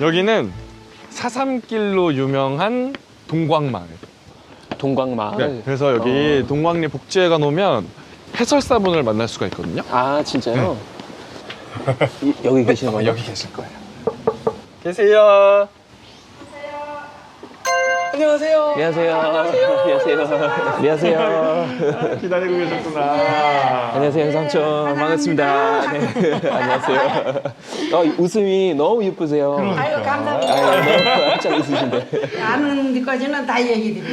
여기는 사삼길로 유명한 동광마을. 동광마을. 네, 그래서 여기 동광리 복지회관 오면 해설사분을 만날 수가 있거든요. 아 진짜요? 이- 여기 계시는 거예요? 여기 계실 거예요. 계세요. 안녕하세요. 안녕하세요. 안녕하세요. 안녕하세요. 기다리고 계셨구나. 안녕하세요, 삼촌. 반갑습니다. 네. 안녕하세요. 어, 웃음이 너무 예쁘세요. 아유 감사합니다. 아유, 너무 활짝 웃으신데. 아는 데까지는 다 얘기 드리고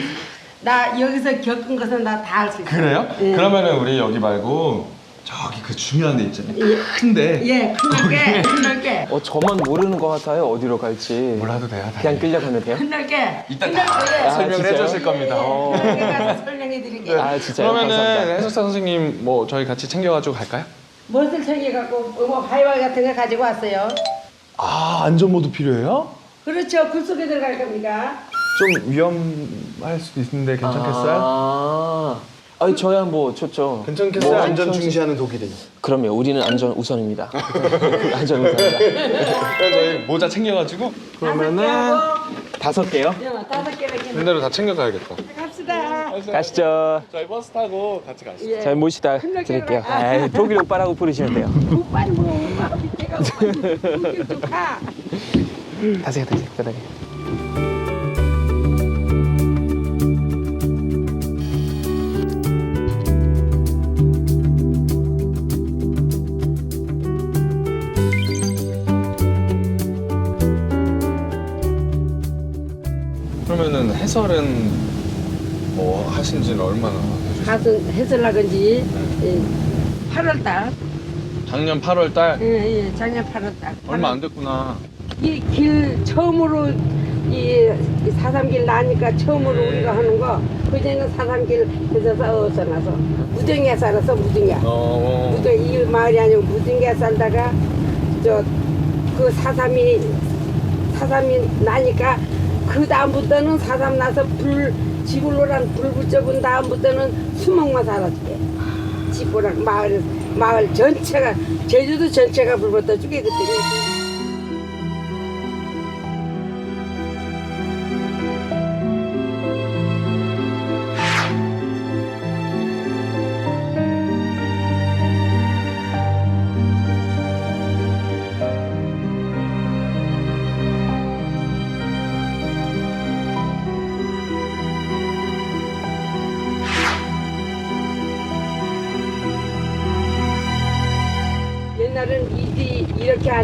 나 여기서 겪은 것은 나다알 수 있어요. 그래요? 예. 그러면은 우리 여기 말고 저기 그 중요한 데 있잖아요. 예. 큰데 예, 큰넓게, 큰넓게, 어, 저만 모르는 것 같아요. 어디로 갈지. 몰라도 돼요. 다. 그냥 끌려가면 돼요? 큰넓게, 이따. 다 아, 설명을 진짜요? 해주실 겁니다. 어. 큰넓게 가서 설명해 드릴게요. 아, 진짜요? 그러면은 감사합니다. 해설사 선생님 뭐 저희 같이 챙겨가지고 갈까요? 무엇을 챙겨갖고 뭐 바이와 같은 거 가지고 왔어요. 아 안전모도 필요해요? 그렇죠. 굴 속에 들어갈 겁니다. 좀 위험할 수도 있는데 괜찮겠어요? 아, 아니, 저야 뭐 좋죠. 괜찮겠어요? 뭐, 안전 전- 중시하는 독일이. 그럼요. 우리는 안전 우선입니다. 안전 우선입니다. 저희 모자 챙겨가지고 그러면은 다섯 개요? 어, 다섯 개밖에 군대로 다 챙겨가야겠다. 갑시다. 가시죠. 저희 버스 타고 같이 가시죠. 예. 잘 모시다 드릴게요. 아, 독일 오빠라고 부르시면 돼요. 오빠는 뭐 오빠 밑에가 오빠 좀 가. 타세요, 타세요, 편하게. 해설은 뭐 하신 지는 얼마나 되셨어요? 가서 해설나건지 8월 달. 작년 8월 달 예, 예, 작년 8월 달. 얼마 안 됐구나. 이 길 처음으로 이 사삼길 나니까 처음으로 우리가 하는 거 그전에는 사삼길 해서 어서 나서 무등에 살아서 무등에 어. 무등 이 마을이 아니고 무등에 살다가 저 그 사삼이 사삼이 나니까 그 다음부터는 사삼 나서 불 지불로란 불 붙여본 다음부터는 수목만 살았대 지불랑 마을 마을 전체가 제주도 전체가 불 붙어 죽게 그때.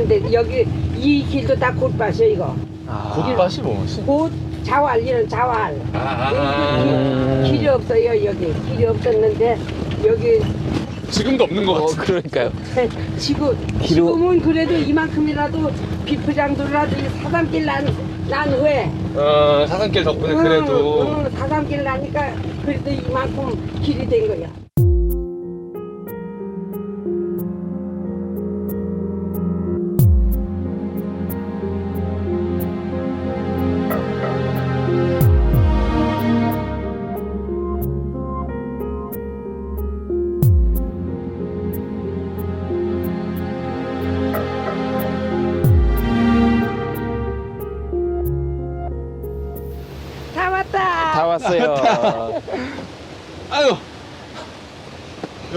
한데 여기 이 길도 다 곶밭이야 이거 곶밭이 뭐지? 곶 자왈 이런 자왈 아. 여기 길, 길이 없어요 여기 길이 없었는데 여기 지금도 없는 것 어, 같아. 그러니까요. 지금 길이- 지금은 그래도 이만큼이라도 비프장도라도 이 사삼길 난, 난 후에 어, 사산길 덕분에 그래도 응, 응, 사삼길 나니까 그래도 이만큼 길이 된 거야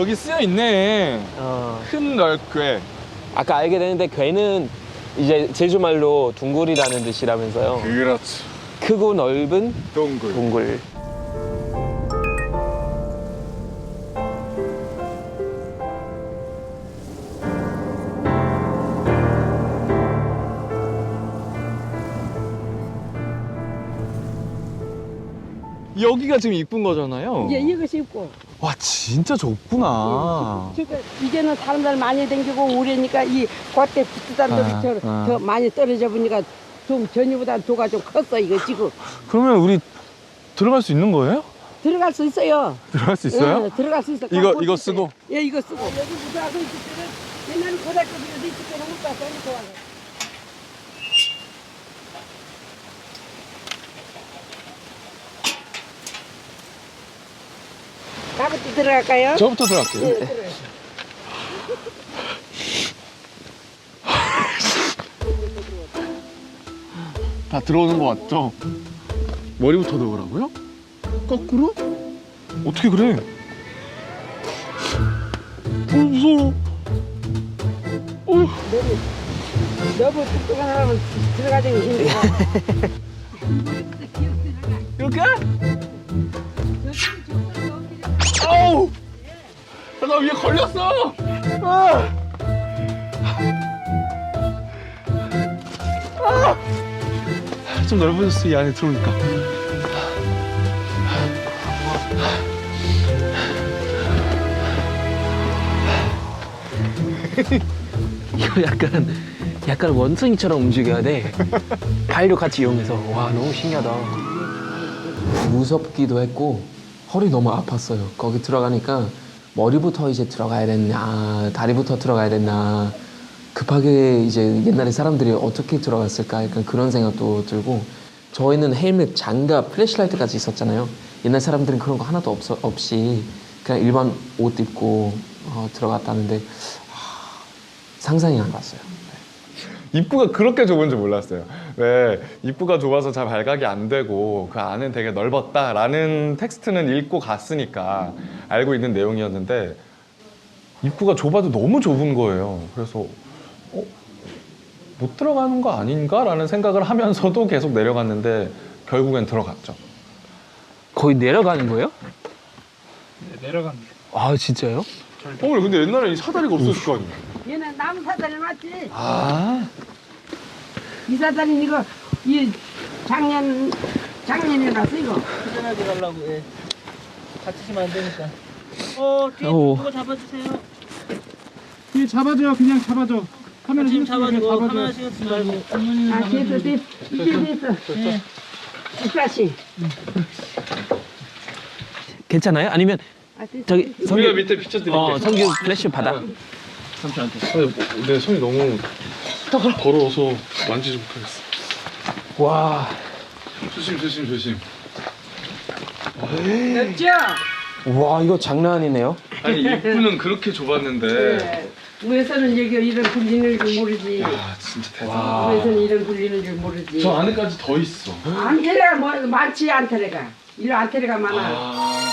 여기 쓰여 있네. 어, 큰 넓게. 아까 알게 되는데 괴는 이제 제주말로 둥굴이라는 뜻이라면서요. 그렇죠. 크고 넓은 동굴. 동굴. 여기가 지금 이쁜 거잖아요. 이제 이것이 있고 와 진짜 좁구나. 그러니까 이제는 사람들 많이 댕기고 오래니까 이 겉에 붙은 아, 사람들이 저, 아. 더 많이 떨어져 보니까 좀 전이보다 도가 좀 컸어 이거 지금 그러면 우리 들어갈 수 있는 거예요? 들어갈 수 있어요. 들어갈 수 있어요? 응, 들어갈 수 있어. 이거- 다 이거 볼 쓰고? 예, 이거 쓰고. 여기 무사하고 있을 때는 옛날에 고등학교 때는 못 봤어. 이거 와서. 나부터 들어갈까요? 저부터 들어갈게요. 예, 들어가요. 다 들어오는 거 맞죠? 머리부터 넣으라고요? 거꾸로? 어떻게 그래? 어, 무서워. 어, 너무 뚱뚱한 사람은 들어가기 힘들어. 이렇게? 위에 걸렸어! 아! 아! 좀 넓어졌어, 이 안에 들어오니까. 이거 약간 약간 원숭이처럼 움직여야 돼. 발도 같이 이용해서 와 너무 신기하다. 무섭기도 했고 허리 너무 아팠어요. 거기 들어가니까 머리부터 이제 들어가야 됐나 다리부터 들어가야 됐나 급하게 이제 옛날에 사람들이 어떻게 들어갔을까 약간 그런 생각도 들고 저희는 헬멧 장갑 플래시라이트까지 있었잖아요. 옛날 사람들은 그런 거 하나도 없어, 없이 그냥 일반 옷 입고 어, 들어갔다는데 하, 상상이 안 갔어요. 입구가 그렇게 좁은 줄 몰랐어요. 네, 입구가 좁아서 잘 발각이 안 되고 그 안은 되게 넓었다라는 텍스트는 읽고 갔으니까 알고 있는 내용이었는데 입구가 좁아도 너무 좁은 거예요. 그래서 어, 못 들어가는 거 아닌가 라는 생각을 하면서도 계속 내려갔는데 결국엔 들어갔죠. 거의 내려가는 거예요? 네, 내려갑니다. 아 진짜요? 어머니 근데 옛날에 이 사다리가 없었을 거 아니에요? 나무 사다리 맞지? 아, 이 사다리 이거 이 작년 작년에 났어 이거. 안전하게 가려고 예. 다치시면 안 되니까. 어, 뒤에 오. 누가 잡아주세요. 뒤에 잡아줘요 그냥 잡아줘 카메라 지금 잡아주고 카메라 신경 쓰지 말고. 아 됐어 됐어 이제 됐어. 네. 이까시. 괜찮아요? 아니면 아 됐어. 저기 우리가 밑에 비춰드릴게요. 어 성규 플래시 받아. 내 손이 너무 더러워서 만지지 못하겠어. 와. 조심 조심 조심. 됐죠? 와 이거 장난 아니네요. 아니 입구는 그렇게 좁았는데 네. 위에서는 여기 이런 굴리는 줄 모르지. 아 진짜 대단. 와. 위에서는 이런 굴리는 줄 모르지. 저 안에까지 더 있어. 안테레가 뭐 많지 안테레가. 이런 안테레가 많아. 아.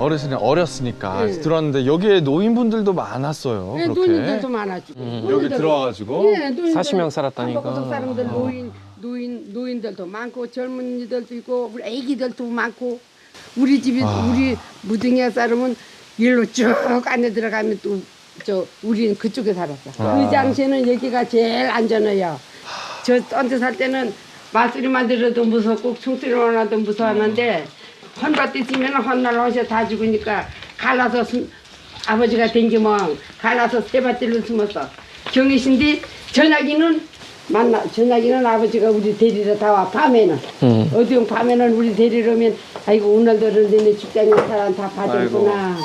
어르신이 어렸으니까 네. 들어왔는데 여기에 노인분들도 많았어요. 네, 그렇게 노인들도 많았지. 여기 들어와가지고 네, 노인들, 40명 살았다니까. 한국적 사람들 노인 노인 노인들도 많고 젊은이들도 있고 우리 애기들도 많고 우리 집이 아. 우리 무등야 사람은 일로 쭉 안에 들어가면 또 저 우리는 그쪽에 살았어. 아. 그 당시에는 여기가 제일 안전해요. 저 던데 살 때는 마소리만 들어도 무섭고 총소리만 나도 무서웠는데 헌밭 있으면 헌날 허셔 다 죽으니까 갈라서 숨, 아버지가 댕기면 갈라서 세밭들로 숨었어. 경이신데 전화기는 만나 전화기는 아버지가 우리 데리러 다 와 밤에는 음. 어디 밤에는 우리 데리러 오면 아이고 오늘들은 너네 직장인 사람 다 봐줬구나.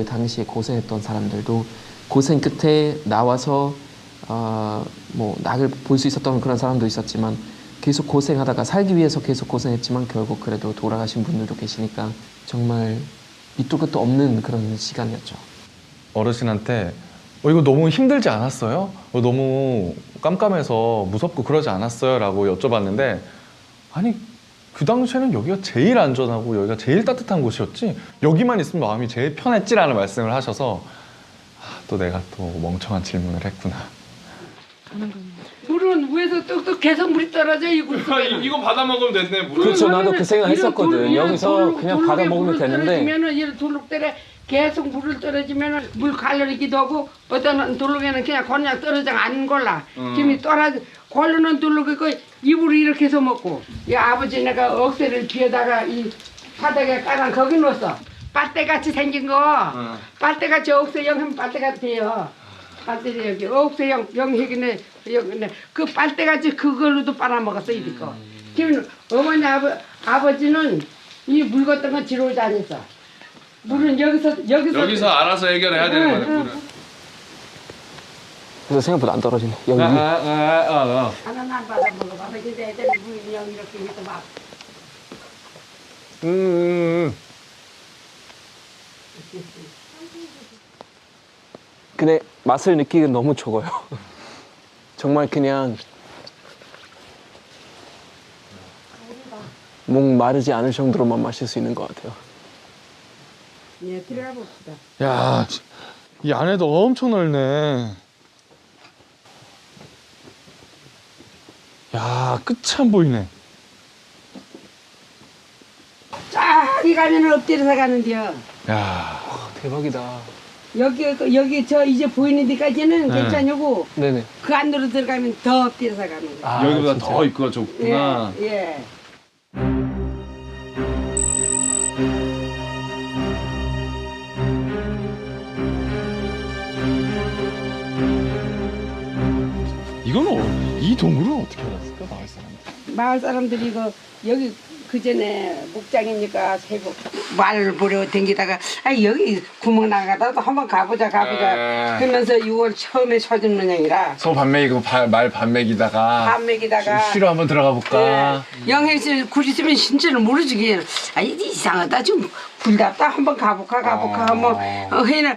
그 당시에 고생했던 사람들도 고생 끝에 나와서 어, 뭐 낙을 볼 수 있었던 그런 사람도 있었지만 계속 고생하다가 살기 위해서 계속 고생했지만 결국 그래도 돌아가신 분들도 계시니까 정말 밑도 끝도 없는 그런 시간이었죠. 어르신한테 어, 이거 너무 힘들지 않았어요? 어, 너무 깜깜해서 무섭고 그러지 않았어요? 라고 여쭤봤는데 아니 그 당시에는 여기가 제일 안전하고 여기가 제일 따뜻한 곳이었지 여기만 있으면 마음이 제일 편했지라는 말씀을 하셔서 아, 또 내가 또 멍청한 질문을 했구나 물은 위에서 뚝뚝 계속 물이 떨어져 이 굴속에. 이거 받아 먹으면 됐네 물 그렇죠. 나도 그 생각 했었거든. 여기서 그냥 받아 먹으면 되는데. 떨어지면은 이 돌록대에 계속 물을 떨어지면은 물 갈라리기도 하고 어떤 돌록에는 그냥 그냥 떨어져 안 골라. 지금 떨어져 골르는 그 입으로 이렇게 해서 먹고 이 아버지 내가 억새를 뒤에다가 이 바닥에 깔아 거기 넣었어. 빨대 같이 생긴 거. 빨대 같이 억새형 하면 빨대 같아요. 빨대를 여기 억새형 영핵이네 여기네 그 빨대 같이 그걸로도 빨아먹었어 이리 거. 지금 어머니 아버 아버지는 이 물 같은 건 지로 다녔어. 물은 여기서 여기서 알아서 해결해야 되는 거네, 물은. 그래서 생각보다 안 떨어지네. 여기 위. 하나만 받아 먹어봐. 근데 애들이 물 그냥 이렇게 해서 막 음, 근데 맛을 느끼기 너무 적어요. 정말 그냥 목 마르지 않을 정도로만 마실 수 있는 것 같아요. 예 들어가 봅시다. 야, 이 안에도 엄청 넓네. 야, 끝이 안 보이네. 저기 가면은 엎드려서 가는데요. 야, 대박이다. 여기 그- 여기 저 이제 보이는 데까지는 네. 괜찮냐고 네네. 그 안으로 들어가면 더 엎드려서 가는 거야. 아, 여기보다 진짜? 더 입구가 좁구나. 예. 예. 이거는 어- 이 동굴은 어떻게 알았을까 마을 사람들? 마을 사람들이 이거 여기 그 전에 목장이니까 세고 말 보려 댕기다가 아 여기 구멍 나가다 한번 가보자 가보자 에. 그러면서 6월 처음에 쳐준 모양이라 소 반맥이고 말 반맥이다가 밤맥이다가 쉬러 한번 들어가 볼까? 예. 영혜씨 굴 있으면 진짜는 모르지 그게 아 이게 이상하다 좀 굴답다 한번 가볼까 가볼까 하면 어, 해는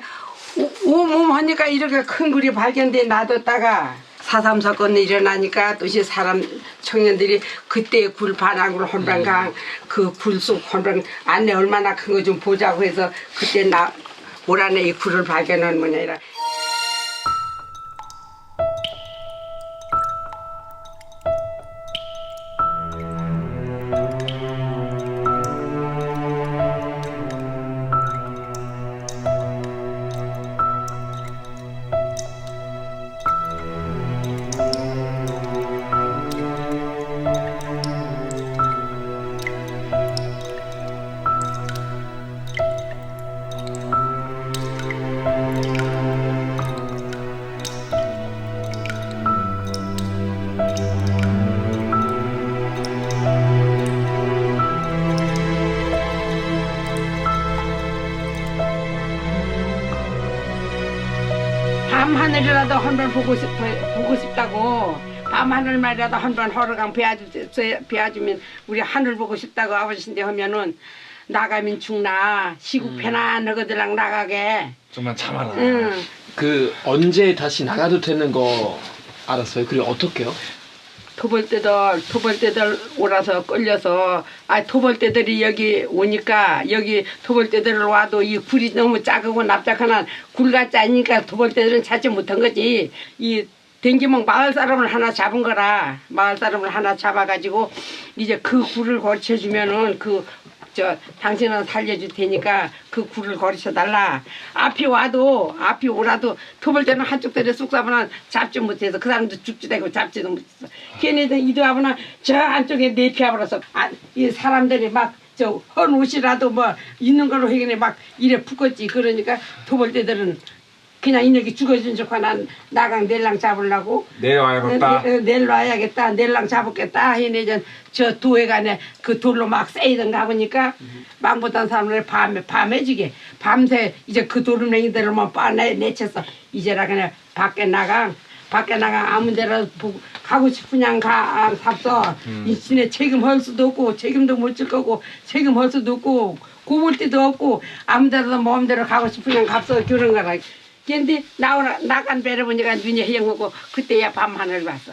오몸 하니까 이렇게 큰 굴이 발견돼 놔뒀다가 사삼 사건이 일어나니까 또시 사람 청년들이 그때 굴 반항으로 혼란강 그굴속 혼란 안에 얼마나 큰 거 좀 보자고 해서 그때 나올 안에 이 굴을 발견한 모양이라 밤 하늘이라도 한 번 보고 싶어 보고 싶다고 밤 하늘만이라도 한 번 허러강 배아주 배아주면 우리 하늘 보고 싶다고 아버지인데 하면은 나가면 죽나 시국 편안하거들랑 나가게 좀만 참아라. 응. 그 언제 다시 나가도 되는 거 알았어요? 그리고 어떻게요? 토벌대들 토벌대들 오라서 끌려서 아 토벌대들이 여기 오니까 여기 토벌대들 와도 이 굴이 너무 작고 납작하나 굴 같지 않으니까 토벌대들은 찾지 못한 거지. 이 댕기멍 마을 사람을 하나 잡은 거라 마을 사람을 하나 잡아가지고 이제 그 굴을 거쳐 주면은 그 저 당신은 살려줄 테니까 그 굴을 거르쳐 달라. 앞이 와도 앞이 오라도 토벌 때는 한쪽 다리 쑥 잡으나 잡지 못해서 그 사람도 죽지도 않고 잡지도 못했어. 걔네들 이리 와보나 저 안쪽에 내피해버려서 아, 이 사람들이 막 저 헌 옷이라도 뭐 있는 걸로 해결해 막 이래 푸겠지. 그러니까 토벌 때들은 그냥 이렇게 죽어준 척 하나 나강 낼랑 잡으려고. 내려와야겠다. 어, 내일 놔야겠다. 낼랑 잡았겠다. 해내전 저 도회간에 그 돌로 막 쌓이던 가 보니까 막 못한 사람들 밤에 밤에 지게. 밤새 이제 그 도루냉이들만 빠내 내쳤어 이제라 그냥 밖에 나가 밖에 나가 아무 데나 보- 가고 싶으냐 가 아, 삽서 이 신에 책임할 수도 없고 책임도 못 질 거고 책임할 수도 없고 고볼 데도 없고 아무 데나 마음대로 가고 싶으냐 갑서 그런 거라 근데 나오라 나간 배를 보니까 눈이 해영하고 그때야 밤 하늘 봤어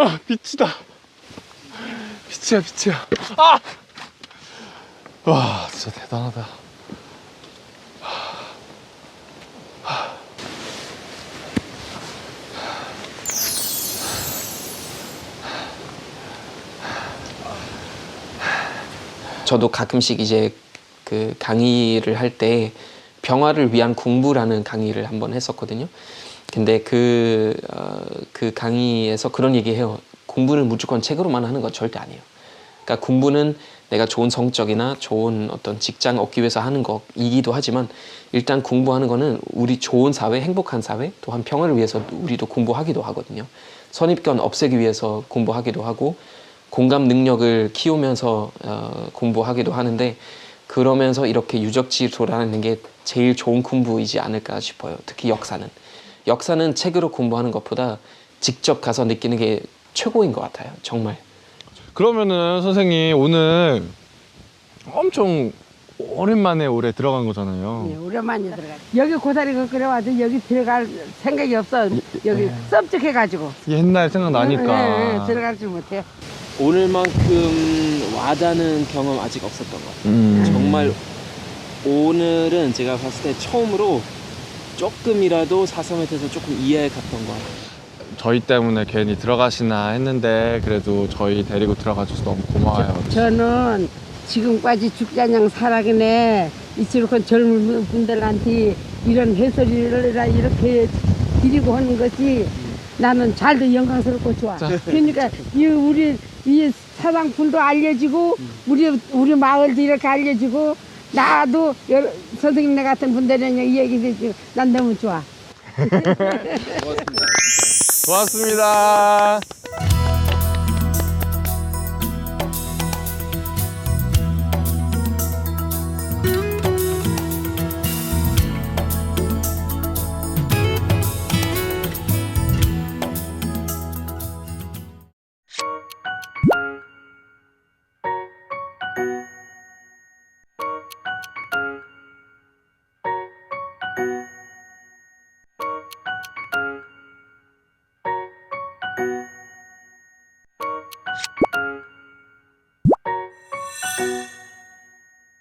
아 빛이다. 빛이야 빛이야. 아! 와 진짜 대단하다. 저도 가끔씩 이제 그 강의를 할 때 병화를 위한 공부라는 강의를 한번 했었거든요. 근데 그, 어, 그 강의에서 그런 얘기 해요. 공부는 무조건 책으로만 하는 건 절대 아니에요. 그러니까 공부는 내가 좋은 성적이나 좋은 어떤 직장 얻기 위해서 하는 거이기도 하지만 일단 공부하는 거는 우리 좋은 사회, 행복한 사회, 또한 평화를 위해서 우리도 공부하기도 하거든요. 선입견 없애기 위해서 공부하기도 하고 공감 능력을 키우면서 어, 공부하기도 하는데 그러면서 이렇게 유적지도라는 게 제일 좋은 공부이지 않을까 싶어요. 특히 역사는 역사는 책으로 공부하는 것보다 직접 가서 느끼는 게 최고인 것 같아요. 정말. 그러면은 선생님 오늘 엄청 오랜만에 올해 들어간 거잖아요. 네, 오랜만에 들어가. 여기 고사리가 그래가지고 여기 들어갈 생각이 없어. 여기 썸쩍해가지고. 옛날 생각나니까. 네, 네, 들어갈 줄 못해. 오늘만큼 와닿는 경험 아직 없었던 것 같아요. 음. 정말 오늘은 제가 봤을 때 처음으로 조금이라도 사성에 대해서 조금 이해 갔던 것 같아요. 저희 때문에 괜히 들어가시나 했는데 그래도 저희 데리고 들어가 줘서 너무 고마워요. 저는 지금까지 죽자냥 살아가네 이치로건 젊은 분들한테 이런 해설을 이렇게 드리고 하는 것이 나는 잘도 영광스럽고 좋아. 그러니까 이 우리 이 사상풀도 알려지고 우리 우리 마을도 이렇게 알려지고 나도 여러, 선생님네 같은 분들은 이 얘기 듣고 난 너무 좋아. 고맙습니다.